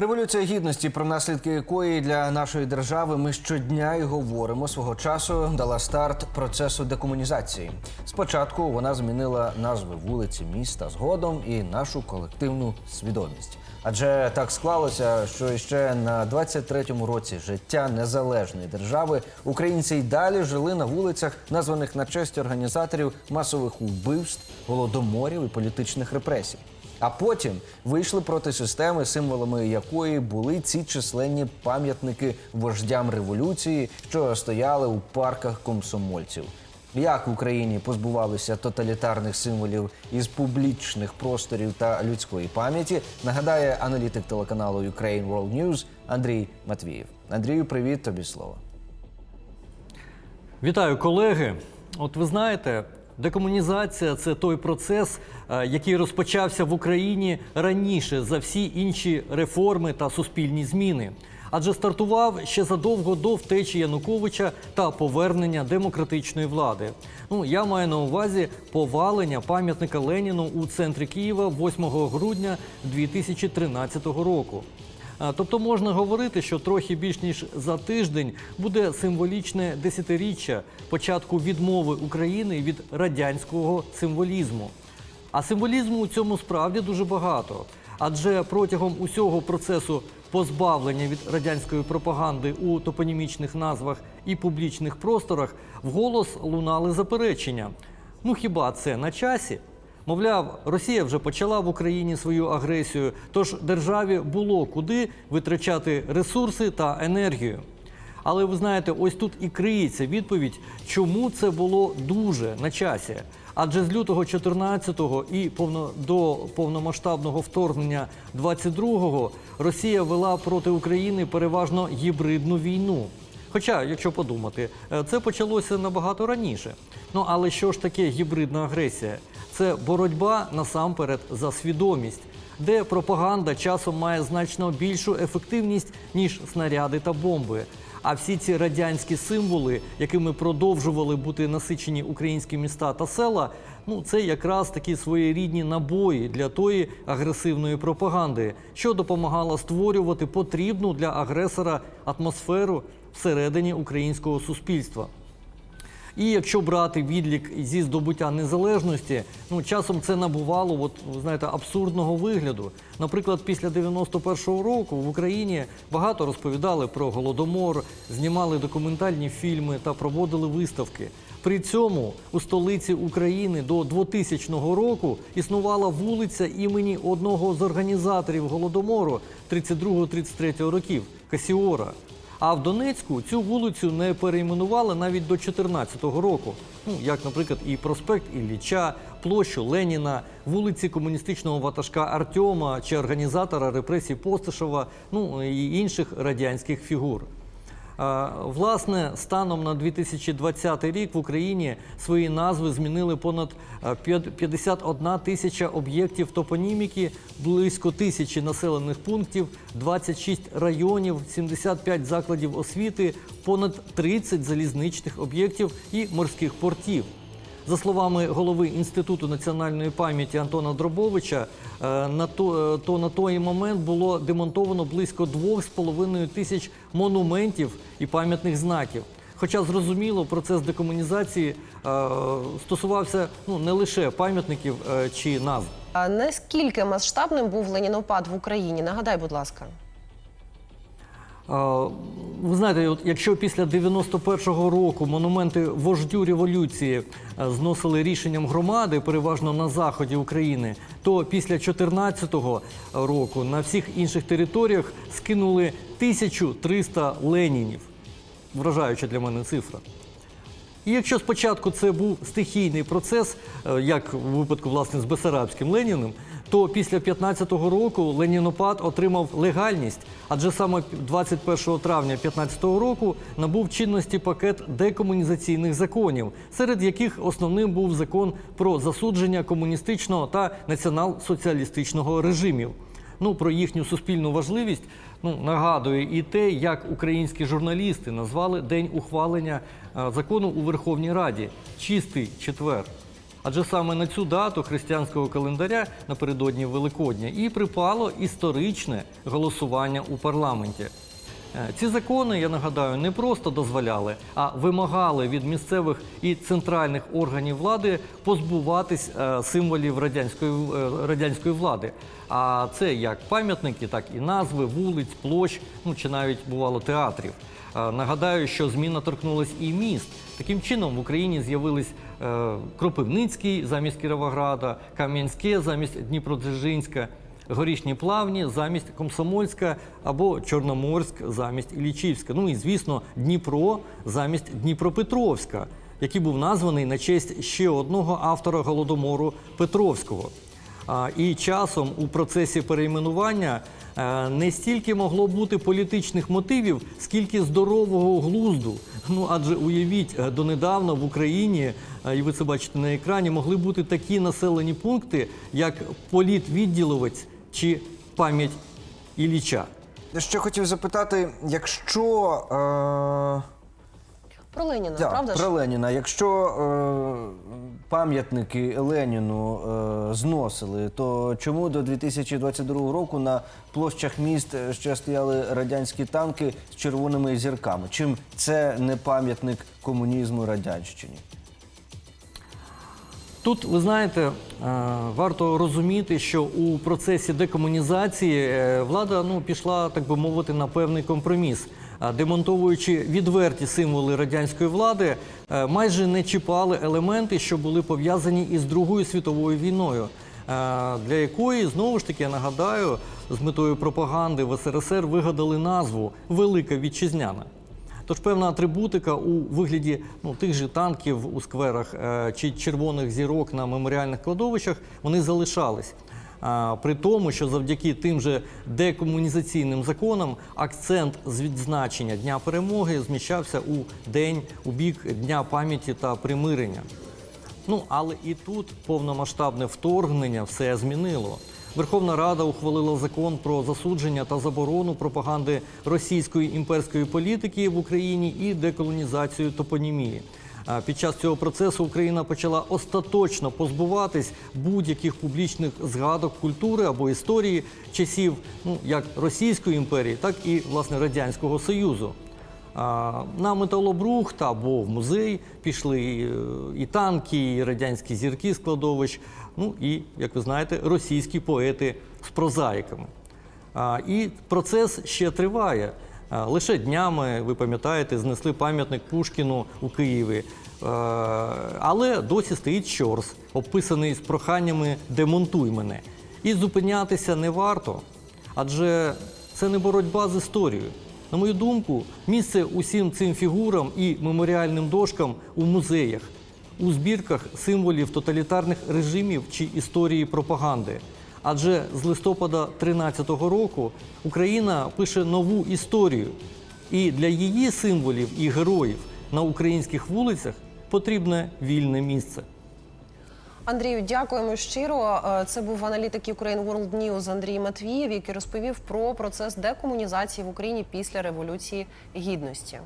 Революція гідності, про наслідки якої для нашої держави ми щодня і говоримо свого часу, дала старт процесу декомунізації. Спочатку вона змінила назви вулиці міста згодом і нашу колективну свідомість. Адже так склалося, що ще на 23-му році життя незалежної держави українці й далі жили на вулицях, названих на честь організаторів масових убивств, голодоморів і політичних репресій. А потім вийшли проти системи, символами якої були ці численні пам'ятники вождям революції, що стояли у парках комсомольців. Як в Україні позбувалися тоталітарних символів із публічних просторів та людської пам'яті, нагадає аналітик телеканалу Ukraine World News Андрій Матвієв. Андрію, привіт, тобі слово. Вітаю, колеги. От ви знаєте, декомунізація це той процес, е, який розпочався в Україні раніше за всі інші реформи та суспільні зміни. Адже стартував ще задовго до втечі Януковича та повернення демократичної влади. Ну я маю на увазі повалення пам'ятника Леніну у центрі Києва 8 грудня 2013 року. Тобто можна говорити, що трохи більш ніж за тиждень буде символічне десятиріччя початку відмови України від радянського символізму. А символізму у цьому справді дуже багато. Адже протягом усього процесу позбавлення від радянської пропаганди у топонімічних назвах і публічних просторах вголос лунали заперечення. Ну хіба це на часі? Мовляв, Росія вже почала в Україні свою агресію, тож державі було куди витрачати ресурси та енергію. Але ви знаєте, ось тут і криється відповідь, чому це було дуже на часі. Адже з лютого 14-го і повно до повномасштабного вторгнення 22-го Росія вела проти України переважно гібридну війну. Хоча, якщо подумати, е, це почалося набагато раніше. Ну але що ж таке гібридна агресія? Це боротьба насамперед за свідомість, де пропаганда часом має значно більшу ефективність ніж снаряди та бомби. А всі ці радянські символи, якими продовжували бути насичені українські міста та села, ну це якраз такі своєрідні набої для тої агресивної пропаганди, що допомагала створювати потрібну для агресора атмосферу всередині українського суспільства. І якщо брати відлік зі здобуття незалежності, ну часом це набувало, от знаєте, абсурдного вигляду. Наприклад, після 91-го року в Україні багато розповідали про голодомор, знімали документальні фільми та проводили виставки. При цьому у столиці України до 2000 року існувала вулиця імені одного з організаторів голодомору 32-33 років Касіора. А в Донецьку цю вулицю не перейменували навіть до 2014 року. Ну, як, наприклад, і проспект Ілліча, площу Леніна, вулиці комуністичного ватажка Артема чи організатора репресій Постишева, ну і інших радянських фігур. Власне, станом на 2020 рік в Україні свої назви змінили понад а, п'ят- 51 тисяча об'єктів топоніміки, близько тисячі населених пунктів, 26 районів, 75 закладів освіти, понад 30 залізничних об'єктів і морських портів. За словами голови Інституту національної пам'яті Антона Дробовича, е, на то, е, то на той момент було демонтовано близько 2,5 тисяч монументів і пам'ятних знаків. Хоча зрозуміло, процес декомунізації е, стосувався ну не лише пам'ятників чи назв. А наскільки масштабним був ленінопад в Україні? Нагадай, будь ласка. Ви знаєте, от якщо після 91-го року монументи вождю революції е, зносили рішенням громади, переважно на заході України, то після 14-го року на всіх інших територіях скинули 1300 ленінів. Вражаюча для мене цифра. І якщо спочатку це був стихійний процес, е, як у випадку власне з Бесарабським Леніним, то після 15-го року Ленінопад отримав легальність, адже саме 21 травня 15-го року набув чинності пакет декомунізаційних законів, серед яких основним був закон про засудження комуністичного та націонал-соціалістичного режимів. Ну про їхню суспільну важливість ну нагадує і те, як українські журналісти назвали день ухвалення е, закону у Верховній Раді чистий четвер. Адже саме на цю дату християнського календаря напередодні Великодня і припало історичне голосування у парламенті. Е, Ці закони, я нагадаю, не просто дозволяли, а вимагали від місцевих і центральних органів влади позбуватись е, символів радянської, е, радянської влади. А це як пам'ятники, так і назви вулиць, площ, ну чи навіть бувало театрів. Нагадаю, що зміна торкнулась і міст. Таким чином в Україні з'явились е, Кропивницький замість Кіровограда, Кам'янське замість Дніпродзержинська, Горішні Плавні замість Комсомольська або Чорноморськ замість Іллічівська. Ну і звісно, Дніпро замість Дніпропетровська, який був названий на честь ще одного автора голодомору Петровського. І часом у процесі перейменування е, не стільки могло бути політичних мотивів, скільки здорового глузду. Ну адже уявіть, е, донедавна в Україні, е, і ви це бачите на екрані, могли бути такі населені пункти, як політвідділовець чи пам'ять Ілліча. Я ще хотів запитати, якщо. Е... Про Леніна, Так, правда про ж? Леніна. Якщо е, пам'ятники Леніну е, зносили, то чому до 2022 року на площах міст е, ще стояли радянські танки з червоними зірками? Чим це не пам'ятник комунізму радянщині? Тут ви знаєте, е, варто розуміти, що у процесі декомунізації е, влада ну пішла, так би мовити, на певний компроміс. Демонтовуючи відверті символи радянської влади, е, майже не чіпали елементи, що були пов'язані із Другою світовою війною, е, для якої знову ж таки я нагадаю, з метою пропаганди в СРСР вигадали назву Велика Вітчизняна. Тож певна атрибутика у вигляді ну, тих же танків у скверах е, чи червоних зірок на меморіальних кладовищах вони залишались. При тому, що завдяки тим же декомунізаційним законам акцент з відзначення Дня перемоги зміщався у день у бік Дня пам'яті та примирення. Ну але і тут повномасштабне вторгнення все змінило. Верховна Рада ухвалила закон про засудження та заборону пропаганди російської імперської політики в Україні і деколонізацію топонімії. Під час цього процесу Україна почала остаточно позбуватись будь-яких публічних згадок культури або історії часів ну як Російської імперії, так і власне радянського союзу. На металобрухт або в музей пішли і, е, танки, і радянські зірки складовищ, ну і, як ви знаєте, російські поети з прозаїками. І процес ще триває. А, Лише днями, ви пам'ятаєте, знесли пам'ятник Пушкіну у Києві. Е, Але досі стоїть щорс, обписаний з проханнями демонтуй мене. І зупинятися не варто, адже це не боротьба з історією. На мою думку, місце усім цим фігурам і меморіальним дошкам у музеях, у збірках символів тоталітарних режимів чи історії пропаганди. Адже з листопада 13-го року Україна пише нову історію, і для її символів і героїв на українських вулицях потрібне вільне місце. Андрію, дякуємо щиро. Е, Це був аналітик Ukraine World News Андрій Матвієв, який розповів про процес декомунізації в Україні після революції гідності.